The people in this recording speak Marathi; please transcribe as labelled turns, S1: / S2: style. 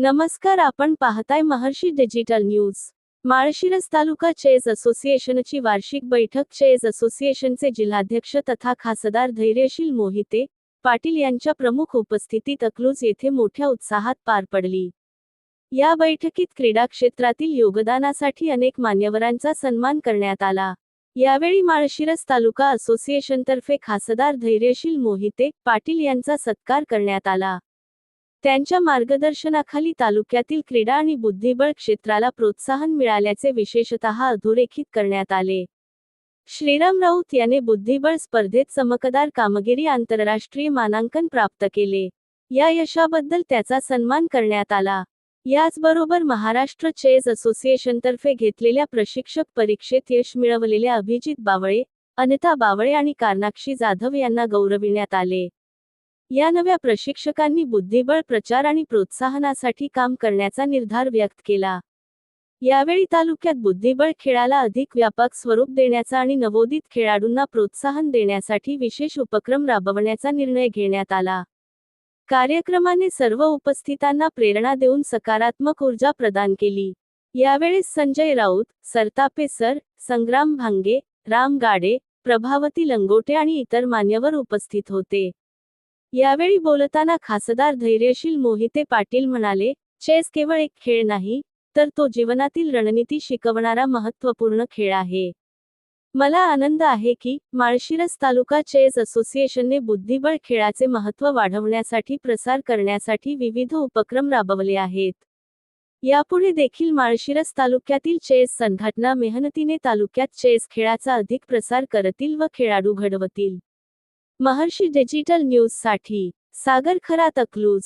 S1: नमस्कार आपण पाहताय महर्षी डिजिटल न्यूज. माळशिरस तालुका चेस असोसिएशनची वार्षिक बैठक. चेस असोसिएशनचे जिल्हाध्यक्ष तथा खासदार धैर्यशील मोहिते पाटील यांच्या प्रमुख उपस्थितीत अकलूज येथे मोठ्या उत्साहात पार पडली. या बैठकीत क्रीडा क्षेत्रातील योगदानासाठी अनेक मान्यवरांचा सन्मान करण्यात आला. यावेळी माळशिरस तालुका असोसिएशनतर्फे खासदार धैर्यशील मोहिते पाटील यांचा सत्कार करण्यात आला. त्यांच्या मार्गदर्शनाखाली तालुक्यातील क्रीडा आणि बुद्धिबळ क्षेत्राला प्रोत्साहन मिळाल्याचे विशेषतः अधोरेखित करण्यात आले. श्रीराम राऊत याने बुद्धिबळ स्पर्धेत चमकदार कामगिरी आंतरराष्ट्रीय मानांकन प्राप्त केले. या यशाबद्दल त्याचा सन्मान करण्यात आला. याचबरोबर महाराष्ट्र चेस असोसिएशनतर्फे घेतलेल्या प्रशिक्षक परीक्षेत यश मिळवलेल्या अभिजित बावळे अनिता बावळे आणि कारनाक्षी जाधव यांना गौरविण्यात आले. या नव्या प्रशिक्षकांनी बुद्धिबळ प्रचार आणि प्रोत्साहनासाठी काम करण्याचा निर्धार व्यक्त केला. यावेळी तालुक्यात बुद्धिबळ खेळाला अधिक व्यापक स्वरूप देण्याचा आणि नवोदित खेळाडूंना प्रोत्साहन देण्यासाठी विशेष उपक्रम राबवण्याचा निर्णय घेण्यात आला. कार्यक्रमाने सर्व उपस्थितांना प्रेरणा देऊन सकारात्मक ऊर्जा प्रदान केली. यावेळी संजय राऊत सरतापे सर संग्राम भांगे राम गाडे प्रभावती लंगोटे आणि इतर मान्यवर उपस्थित होते. यावेळी बोलताना खासदार धैर्यशील मोहिते पाटील म्हणाले चेस केवळ एक खेळ नाही तर तो जीवनातील रणनीती शिकवणारा महत्त्वपूर्ण खेळ आहे. मला आनंद आहे की माळशिरस तालुका चेस असोसिएशनने बुद्धिबळ खेळाचे महत्त्व वाढवण्यासाठी प्रसार करण्यासाठी विविध उपक्रम राबवले आहेत. यापुढे देखील माळशिरस तालुक्यातील चेस संघटना मेहनतीने तालुक्यात चेस खेळाचा अधिक प्रसार करतील व खेळाडू घडवतील. महर्षी डिजिटल न्यूजसाठी सागर खरा तकलूज